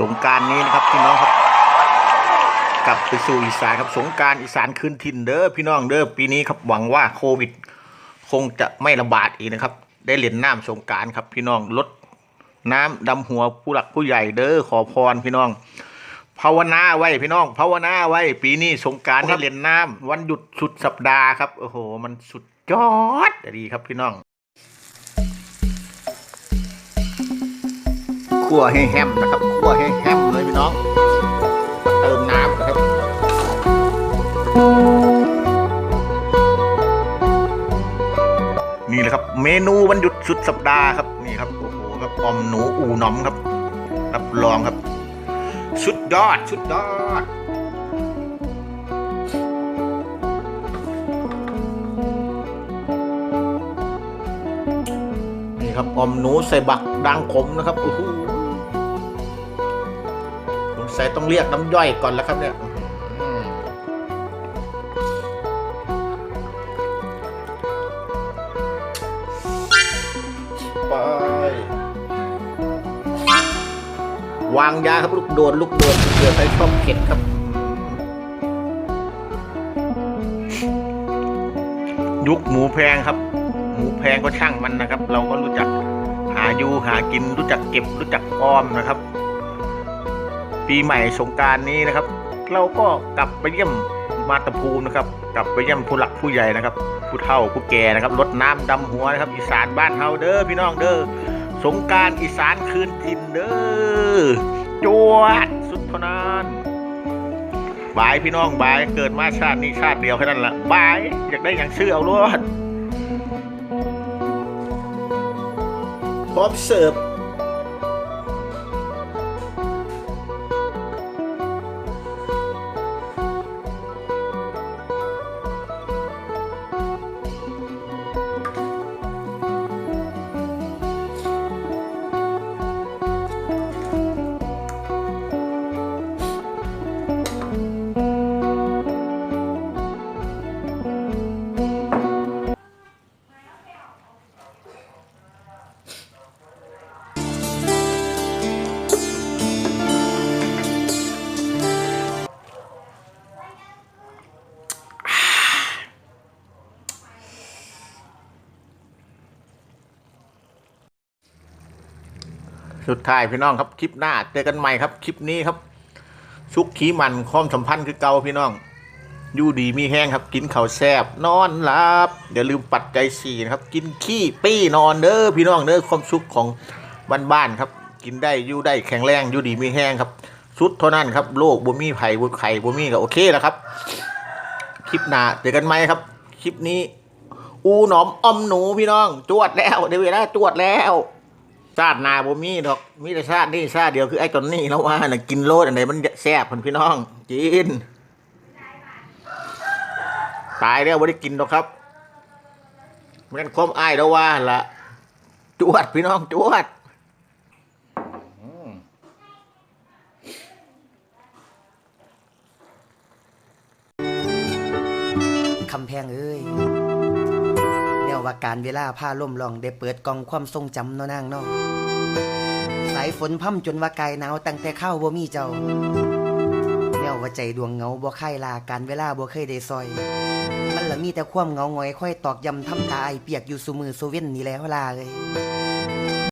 สงกรารนี้นะครับพี่น้องครับ กลับไปสู่อีสานครับสงกรารอีสานคืนถิ่นเด้อพี่น้องเด้อปีนี้ครับหวังว่าโควิด คงจะไม่ระบาดอีกนะครับ ได้เล่นน้ำสงกรารครับ พี่น้องลดน้ำดำหัวผู้หลักผู้ใหญ่เด้อขอพรพี่น้อง ภาวนาไว้พี่น้อง ภาวนาไว้ปีนี้สงกรารได้เล่นน้ำวันหยุดสุดสัปดาห์ครับโอ้โห มันสุดยอดดีครับพี่น้องคั่วให้แฮมนะครับคั่ วให้แฮมเลยพี่น้องเติมน้ำนะครับนี่แหละครับ เมนูวันหยุดสุดสัปดาห์ครับนี่ครับโอ้โหครับออมหนูอูน้อมครับ รับรองครับ สุดยอดสุดยอดนี่ครับออมหนูใส่บักดังขมนะครับโอ้โห สงสัยต้องเรียกน้ำย่อยก่อนแล้วครับเนี่ยไปวางยาครับลูกโดนลูกโดนเผื่อใครชอบเผ็ดครับยุคหมูแพงครับ หมูแพงก็ช่างมันนะครับ เราก็รู้จักหาอยู่หากินรู้จักเก็บรู้จักออมนะครับ ปีใหม่สงการนี้นะครับ เราก็กลับไปเยี่ยมมาตภูมินะครับ กลับไปเยี่ยมผู้หลักผู้ใหญ่นะครับ ผู้เฒ่าผู้แก่นะครับรดน้ำดำหัวนะครับ อีสานบ้านเฮาเด้อพี่น้องเด้อสงการอีสานคืนถิ่นเด้อจวดสุดท่านั้นบายพี่น้องบายเกิดมาชาตินี้ชาติเดียวแค่นั้นละบายอยากได้อย่างชื่อเอาล้วนพร้อมเสิร์ฟ สุดท้ายพี่น้องครับคลิปหน้าเจอกันใหม่ครับคลิปนี้ครับชุกขี้มันความสัมพันธ์คือเก่าพี่น้องอยู่ดีมีแห้งครับ กินข้าวแซ่บนอนหลับอย่าลืมปัดใจสี่นะครับ กินขี้ปี้นอนเด้อพี่น้องเด้อความสุขของบ้านๆครับ กินได้อยู่ได้แข็งแรงอยู่ดีมีแห้งครับสุดเท่านั้นครับโลกบ่มีไผ่บ่ไข่บ่มีก็โอเคแล้วครับ คลิปหน้าเจอกันไหมครับ คลิปนี้ อูหนอมอมหนูพี่น้อง จวดแล้วเดี๋ยวเวลาจวดแล้วาตินาบ่มีดอกมีแต่ชาตินี่ชาติเดียวคือไอ้ตอนนี้แล้วว่าน่ะกินโลดอันไหนมันแซ่บเพิ่นพี่น้องกินตายแล้วบ่ได้กินดอกครับมันคมอ้ายแล้วว่าละจวดพี่น้องจวดคำแพงเอ้ย แนวว่าการเวลาผ้าล่มลองได้เปิดกองความทรงจำเนาะนางเนาะสายฝนพ่ำจนว่ากายหนาวตั้งแต่เข้าบ่มีเจ้าแนวว่าใจดวงเงาบ่ค่ายลาการเวลาบ่เคยได้ซอย มันละมีแต่ความเงาหงอยค่อยตอกย้ำทำตาไอเปียกอยู่สุมือโซเว่นนี่แล้วลาเลย